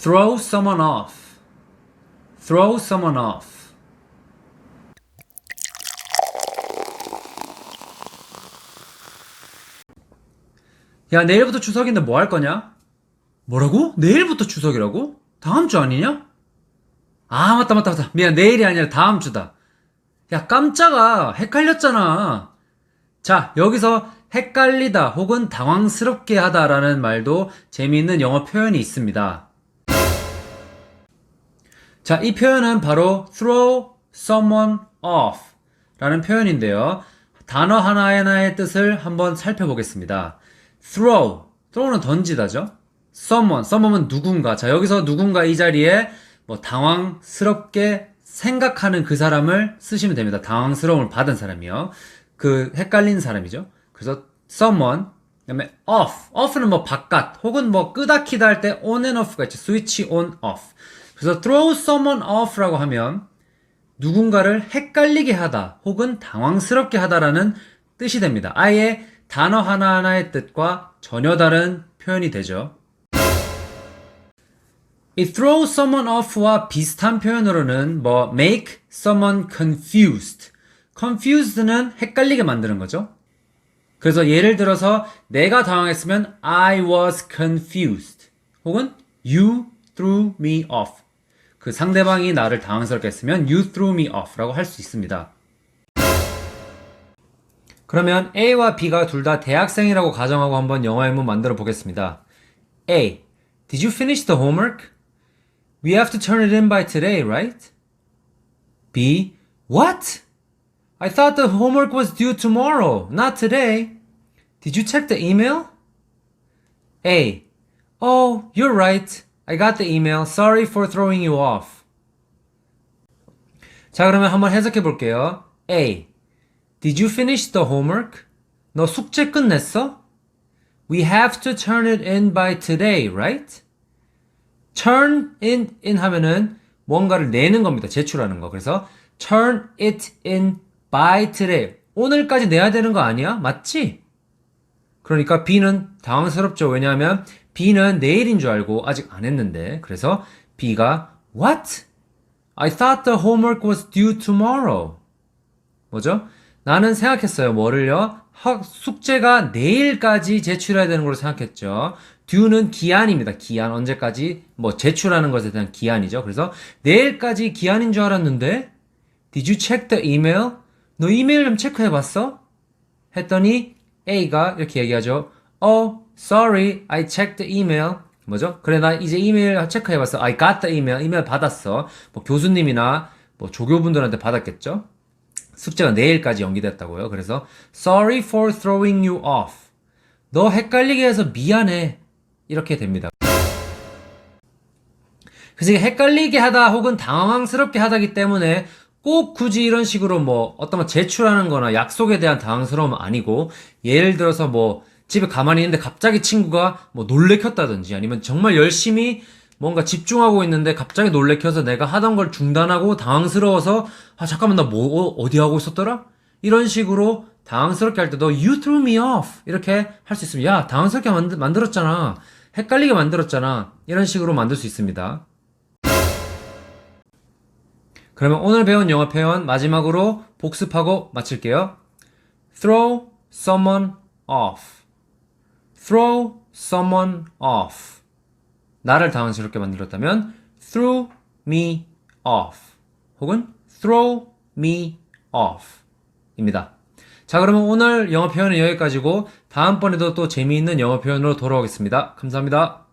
throw someone off. throw someone off. 야, 내일부터 추석인데 뭐 할 거냐? 뭐라고? 내일부터 추석이라고? 다음 주 아니냐? 아, 맞다, 맞다, 맞다. 미안, 내일이 아니라 다음 주다. 야, 깜짝아. 헷갈렸잖아. 자, 여기서 헷갈리다 혹은 당황스럽게 하다 라는 말도 재미있는 영어 표현이 있습니다. 자, 이 표현은 바로 throw someone off 라는 표현인데요. 단어 하나하나의 뜻을 한번 살펴보겠습니다. throw, throw는 던지다죠. someone, someone은 누군가. 자, 여기서 누군가 이 자리에 뭐 당황스럽게 생각하는 그 사람을 쓰시면 됩니다. 당황스러움을 받은 사람이요. 그 헷갈린 사람이죠. 그래서 someone, 그다음에 off, off는 뭐 바깥 혹은 뭐 끄다 키다 할 때 on and off가 있죠. 스위치 on, off. 그래서 throw someone off라고 하면 누군가를 헷갈리게 하다 혹은 당황스럽게 하다라는 뜻이 됩니다. 아예 단어 하나하나의 뜻과 전혀 다른 표현이 되죠. 이 throw someone off와 비슷한 표현으로는 뭐 make someone confused. confused는 헷갈리게 만드는 거죠. 그래서 예를 들어서 내가 당황했으면 I was confused. 혹은 you threw me off. 그 상대방이 나를 당황스럽게 했으면 you threw me off라고 할 수 있습니다. 그러면 A와 B가 둘 다 대학생이라고 가정하고 한번 영어 예문 만들어 보겠습니다. A. Did you finish the homework? We have to turn it in by today, right? B. What? I thought the homework was due tomorrow, not today. Did you check the email? A. Oh, you're right. I got the email. Sorry for throwing you off. 자, 그러면 한번 해석해 볼게요. A. Did you finish the homework? 너 숙제 끝냈어? We have to turn it in by today, right? turn in, in 하면은 뭔가를 내는 겁니다. 제출하는 거. 그래서 turn it in by today. 오늘까지 내야 되는 거 아니야? 맞지? 그러니까 B는 당황스럽죠. 왜냐하면 B는 내일인 줄 알고 아직 안 했는데. 그래서 B가 What? I thought the homework was due tomorrow. 뭐죠? 나는 생각했어요. 뭐를요? 학, 숙제가 내일까지 제출해야 되는 걸로 생각했죠. due는 기한입니다. 기한. 언제까지? 뭐, 제출하는 것에 대한 기한이죠. 그래서 내일까지 기한인 줄 알았는데, did you check the email? 너 이메일 좀 체크해 봤어? 했더니, A가 이렇게 얘기하죠. Oh, sorry, I checked the email. 뭐죠? 그래, 나 이제 이메일 체크해 봤어. I got the email. 이메일 받았어. 뭐, 교수님이나 뭐, 조교분들한테 받았겠죠? 숙제가 내일까지 연기됐다고요. 그래서 sorry for throwing you off. 너 헷갈리게 해서 미안해. 이렇게 됩니다. 그래서 헷갈리게 하다 혹은 당황스럽게 하다기 때문에 꼭 굳이 이런 식으로 뭐 어떤 거 제출하는 거나 약속에 대한 당황스러움은 아니고 예를 들어서 뭐 집에 가만히 있는데 갑자기 친구가 뭐 놀래켰다든지 아니면 정말 열심히 뭔가 집중하고 있는데 갑자기 놀래켜서 내가 하던 걸 중단하고 당황스러워서 아 잠깐만 나 뭐 어디 하고 있었더라? 이런 식으로 당황스럽게 할 때도 you threw me off. 이렇게 할 수 있으면 야 당황스럽게 만들, 만들었잖아. 헷갈리게 만들었잖아. 이런 식으로 만들 수 있습니다. 그러면 오늘 배운 영어 표현 마지막으로 복습하고 마칠게요. Throw someone off throw someone off 나를 당황스럽게 만들었다면 threw me off 혹은 throw me off 입니다. 자, 그러면 오늘 영어 표현은 여기까지고 다음번에도 또 재미있는 영어 표현으로 돌아오겠습니다. 감사합니다.